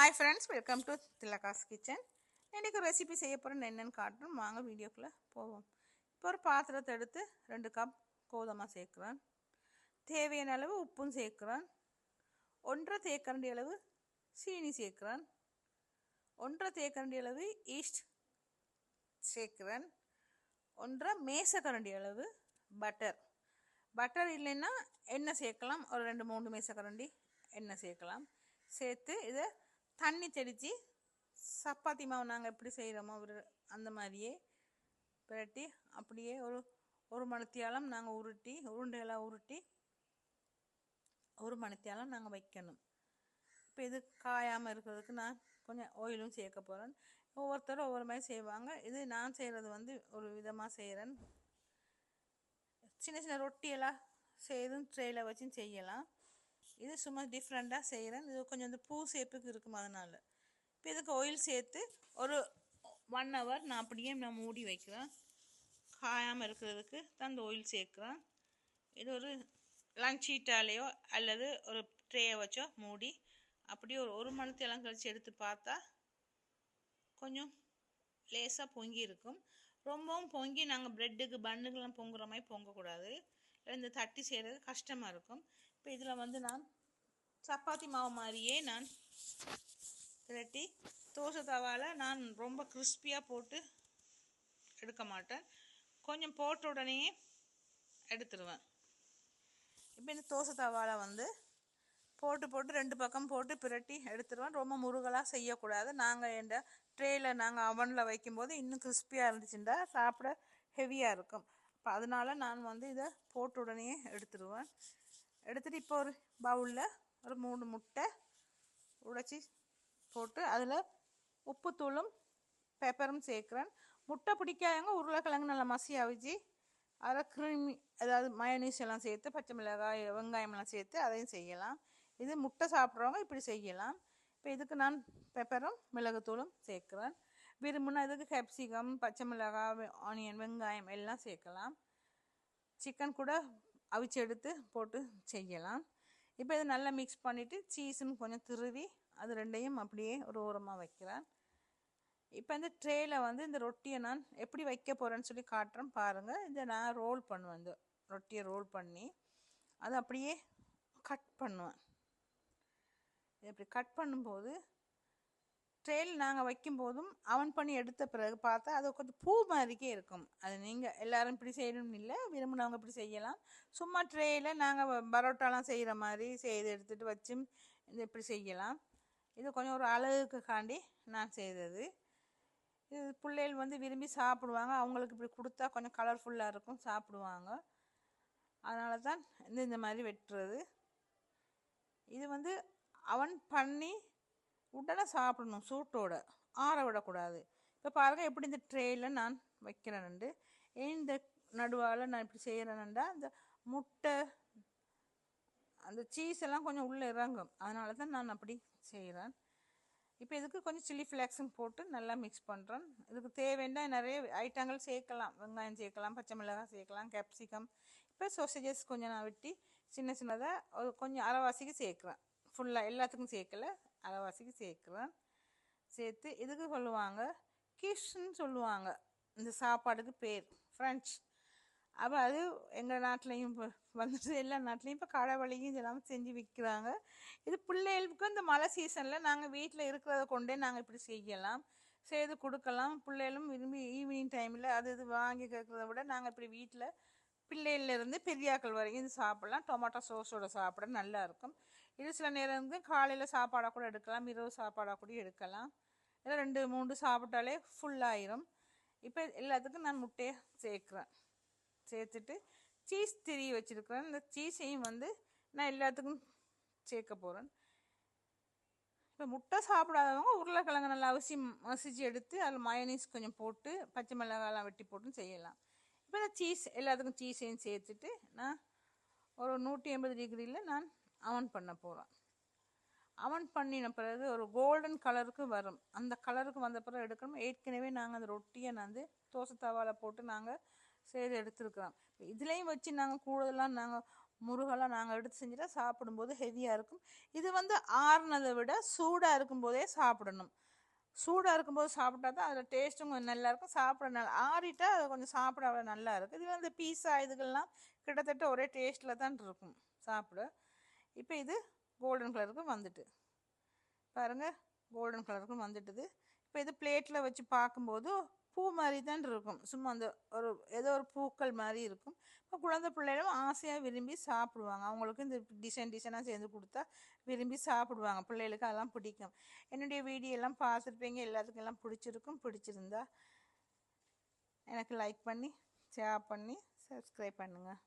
Hi friends welcome to Thilaga's kitchen இன்றைக்கி recipe செய்ய போகிறேன் என்னென்னு காட்டுறோம் வாங்க வீடியோக்குள்ளே போவோம். இப்போ ஒரு பாத்திரத்தை எடுத்து ரெண்டு கப் கோதுமை சேர்க்குறேன். தேவையான அளவு உப்பும் சேர்க்குறேன். ஒன்றரை தேக்கரண்டி அளவு சீனி சேர்க்குறேன். ஒன்றரை தேக்கரண்டி அளவு ஈஸ்ட் சேர்க்குறேன். ஒன்றரை மேசக்கரண்டி அளவு பட்டர் பட்டர் இல்லைன்னா எண்ணெய் சேர்க்கலாம். ஒரு ரெண்டு மூணு மேசக்கரண்டி எண்ணெய் சேர்க்கலாம். சேர்த்து இதை தண்ணி தெளித்து சப்பாத்தி மாவு நாங்கள் எப்படி செய்கிறோமோ ஒரு அந்த மாதிரியே பிரட்டி அப்படியே ஒரு ஒரு மணித்தியாலம் நாங்கள் உருட்டி உருண்டையெல்லாம் உருட்டி ஒரு மணித்தியாலம் நாங்கள் வைக்கணும். இப்போ இது காயாமல் இருக்கிறதுக்கு நான் கொஞ்சம் ஆயிலும் சேர்க்க போகிறேன் ஒவ்வொருத்தரும் ஒவ்வொரு மாதிரி செய்வாங்க. இது நான் செய்கிறது வந்து ஒரு விதமாக செய்கிறேன் சின்ன சின்ன ரொட்டியெல்லாம் செய்தும் ட்ரேயில் வச்சும் செய்யலாம். இது சும்மா டிஃப்ரெண்ட்டாக செய்கிறேன் இது கொஞ்சம் இந்த பூ சேப்புக்கு இருக்கும் அதனால். இப்போ இதுக்கு ஆயில் சேர்த்து ஒரு ஒன் ஹவர் நான் அப்படியே நான் மூடி வைக்கிறேன். காயாமல் இருக்கிறதுக்கு தான் அந்த ஆயில் சேர்க்குறேன். இது ஒரு லஞ்ச் ஷீட்டாலேயோ அல்லது ஒரு ட்ரேயை வச்சோ மூடி அப்படியே ஒரு ஒரு மணித்தெல்லாம் கழித்து எடுத்து பார்த்தா கொஞ்சம் லேசாக பொங்கி இருக்கும். ரொம்பவும் பொங்கி நாங்கள் ப்ரெட்டுக்கு பன்னுக்கெல்லாம் பொங்குற மாதிரி பொங்கக்கூடாது. இந்த தட்டி செய்கிறது கஷ்டமாக இருக்கும். இப்போ இதில் வந்து நான் சப்பாத்தி மாவு மாதிரியே நான் திரட்டி தோசை தவாவில் நான் ரொம்ப கிறிஸ்பியாக போட்டு எடுக்க மாட்டேன். கொஞ்சம் போட்ட உடனே எடுத்துருவேன். இப்போ இந்த தோசை தவாவில் வந்து போட்டு போட்டு ரெண்டு பக்கம் போட்டு பிரட்டி எடுத்துருவேன். ரொம்ப முருகலாக செய்யக்கூடாது. நாங்கள் எந்த ட்ரேயில் நாங்கள் அவனில் வைக்கும்போது இன்னும் கிறிஸ்பியாக இருந்துச்சுண்டா சாப்பிட ஹெவியாக இருக்கும். இப்போ அதனால நான் வந்து இதை போட்ட உடனே எடுத்துருவேன். எடுத்துகிட்டு இப்போ ஒரு பவுலில் ஒரு மூணு முட்டை உடைச்சி போட்டு அதில் உப்புத்தூளும் பேப்பரும் சேர்க்குறேன். முட்டை பிடிக்காதவங்க உருளைக்கிழங்கு நல்லா மசி அவிச்சு அதில் கிருமி அதாவது மயனீஸ் எல்லாம் சேர்த்து பச்சை மிளகாய் வெங்காயம்லாம் சேர்த்து அதையும் செய்யலாம். இது முட்டை சாப்பிட்றவங்க இப்படி செய்யலாம். இப்போ இதுக்கு நான் பெப்பரும் மிளகுத்தூளும் சேர்க்குறேன். விரும்புனா அதுக்கு கேப்சிகம் பச்சை மிளகாய் ஆனியன் வெங்காயம் எல்லாம் சேர்க்கலாம். சிக்கன் கூட அவிச்சு எடுத்து போட்டு செய்யலாம். இப்போ இதை நல்லா மிக்ஸ் பண்ணிவிட்டு சீஸும் கொஞ்சம் திருவி அது ரெண்டையும் அப்படியே ஒரு ஓரமாக வைக்கிறேன். இப்போ இந்த ட்ரேயில் வந்து இந்த ரொட்டியை நான் எப்படி வைக்க போகிறேன்னு சொல்லி காட்டுறேன் பாருங்கள் இதை நான் ரோல் பண்ணுவேன் இந்த ரொட்டியை ரோல் பண்ணி. அதை அப்படியே கட் பண்ணுவேன். இப்படி கட் பண்ணும்போது ட்ரேல் நாங்கள் வைக்கும்போதும் அவன் பண்ணி எடுத்த பிறகு பார்த்தா அது கொஞ்சம் பூ மாதிரிக்கே இருக்கும். அது நீங்கள் எல்லாரும் இப்படி செய்யணும்னு இல்லை விரும்பினவங்க இப்படி செய்யலாம். சும்மா ட்ரேயில் நாங்கள் பரோட்டாலாம் செய்கிற மாதிரி செய்து எடுத்துகிட்டு வச்சு இது இப்படி செய்யலாம். இது கொஞ்சம் ஒரு அழகுக்கு காண்டி நான் செய்தது. இது பிள்ளைகள் வந்து விரும்பி சாப்பிடுவாங்க. அவங்களுக்கு இப்படி கொடுத்தா கொஞ்சம் கலர்ஃபுல்லாக இருக்கும் சாப்பிடுவாங்க. அதனால தான் இந்த இந்த மாதிரி வெட்டுறது. இது வந்து அவன் பண்ணி உடனே சாப்பிடணும் சூட்டோட. ஆற விடக்கூடாது. இப்போ பாருங்கள் எப்படி இந்த ட்ரேயில் நான் வைக்கிறேன்ண்டு இந்த நடுவால் நான் இப்படி செய்கிறேன்டா இந்த முட்டை அந்த சீஸ் எல்லாம் கொஞ்சம் உள்ளே இறங்கும். அதனால தான் நான் அப்படி செய்கிறேன் இப்போ இதுக்கு கொஞ்சம் சில்லி ஃப்ளாக்ஸும் போட்டு நல்லா மிக்ஸ் பண்ணுறேன் இதுக்கு தேவைன்னா நிறைய ஐட்டங்கள் சேர்க்கலாம். வெங்காயம் சேர்க்கலாம் பச்சை மிளகாய் சேர்க்கலாம் கேப்சிகம் இப்போ சொசேஜஸ் கொஞ்சம் நான் வெட்டி சின்ன சின்னதாக கொஞ்சம் அரைவாசிக்கு சேர்க்குறேன். ஃபுல்லாக எல்லாத்துக்கும் சேர்க்கல. அரைவாசிக்கு சேர்க்குறேன் சேர்த்து இதுக்கு சொல்லுவாங்க? கிஷ்ன்னு சொல்லுவாங்க. இந்த சாப்பாடுக்கு பேர் ஃப்ரெஞ்ச் அப்போ அது எங்கள் நாட்டிலையும் இப்போ வந்துட்டு எல்லா நாட்டிலையும் இப்போ கடை வழியும் இதெல்லாம் செஞ்சு விற்கிறாங்க இது பிள்ளைகளுக்கு இந்த மழை சீசனில் நாங்கள் வீட்டில் இருக்கிறத கொண்டே நாங்கள் இப்படி செய்யலாம். செய்து கொடுக்கலாம். பிள்ளைகளும் விரும்பி ஈவினிங் டைமில் அது இது வாங்கி கேட்குறத விட நாங்கள் இப்படி வீட்டில் பிள்ளையிலேருந்து பெரியாக்கள் வரைக்கும் இது சாப்பிட்லாம். டொமேட்டோ சோஸோட சாப்பிட நல்லாயிருக்கும் இது சில நேரம் வந்து காலையில் சாப்பாடாக கூட எடுக்கலாம் இரவு சாப்பாடாக கூட எடுக்கலாம். இல்லை ரெண்டு மூணு சாப்பிட்டாலே ஃபுல்லாயிரும் இப்போ எல்லாத்துக்கும் நான் முட்டையை சேர்க்குறேன். சேர்த்துட்டு சீஸ் திரி வச்சுருக்கிறேன். இந்த சீஸையும் வந்து நான் எல்லாத்துக்கும் சேர்க்க போகிறேன் இப்போ முட்டை சாப்பிடாதவங்க உருளைக்கிழங்கு நல்லா அவசி மசிச்சு எடுத்து அதில் மயனீஸ் கொஞ்சம் போட்டு பச்சை மிளகாலாம் வெட்டி போட்டும் செய்யலாம். இப்போ இந்த சீஸ் எல்லாத்துக்கும் சீஸையும் சேர்த்துட்டு நான் ஒரு நூற்றி எண்பது டிகிரியில் நான் அவன் பண்ண போகிறோம் அவன் பண்ணின பிறகு ஒரு கோல்டன் கலருக்கு வரும். அந்த கலருக்கு வந்த பிறகு எடுக்கணும். ஏற்கனவே நாங்கள் அந்த ரொட்டியை நான் வந்து தோசை தவாவில் போட்டு நாங்கள் செய்து எடுத்துருக்குறோம். இதுலேயும் வச்சு நாங்கள் கூடுதலாக நாங்கள் முருகெல்லாம் நாங்கள் எடுத்து செஞ்சுட்டா சாப்பிடும்போது ஹெவியாக இருக்கும். இது வந்து ஆறுனதை விட சூடாக இருக்கும்போதே சாப்பிடணும். சூடாக இருக்கும்போது சாப்பிட்டா தான் அதில் டேஸ்ட்டும் கொஞ்சம் நல்லாயிருக்கும் சாப்பிட நல்லா ஆறிட்டா அது கொஞ்சம் சாப்பிட நல்லா இருக்கும். இது வந்து பீஸா இதுகள்லாம் கிட்டத்தட்ட ஒரே டேஸ்ட்டில் தான் இருக்கும். சாப்பிட. இப்போ இது கோல்டன் கலருக்கு வந்துட்டு. பாருங்கள் கோல்டன் கலருக்கும் வந்துட்டுது. இப்போ இது பிளேட்டில் வச்சு பார்க்கும்போது பூ மாதிரி தான் இருக்கும். சும்மா அந்த ஒரு ஏதோ ஒரு பூக்கள் மாதிரி இருக்கும். இப்போ குழந்தை பிள்ளைகளும் ஆசையாக விரும்பி சாப்பிடுவாங்க. அவங்களுக்கு இந்த டிசைன் டிசைனாக சேர்ந்து கொடுத்தா விரும்பி சாப்பிடுவாங்க. பிள்ளைகளுக்கு அதெல்லாம் பிடிக்கும். என்னுடைய வீடியோ எல்லாம் பார்த்துருப்பீங்க. எல்லாத்துக்கும் எல்லாம் பிடிச்சிருக்கும் பிடிச்சிருந்தா எனக்கு லைக் பண்ணி ஷேர் பண்ணி சப்ஸ்கிரைப் பண்ணுங்கள்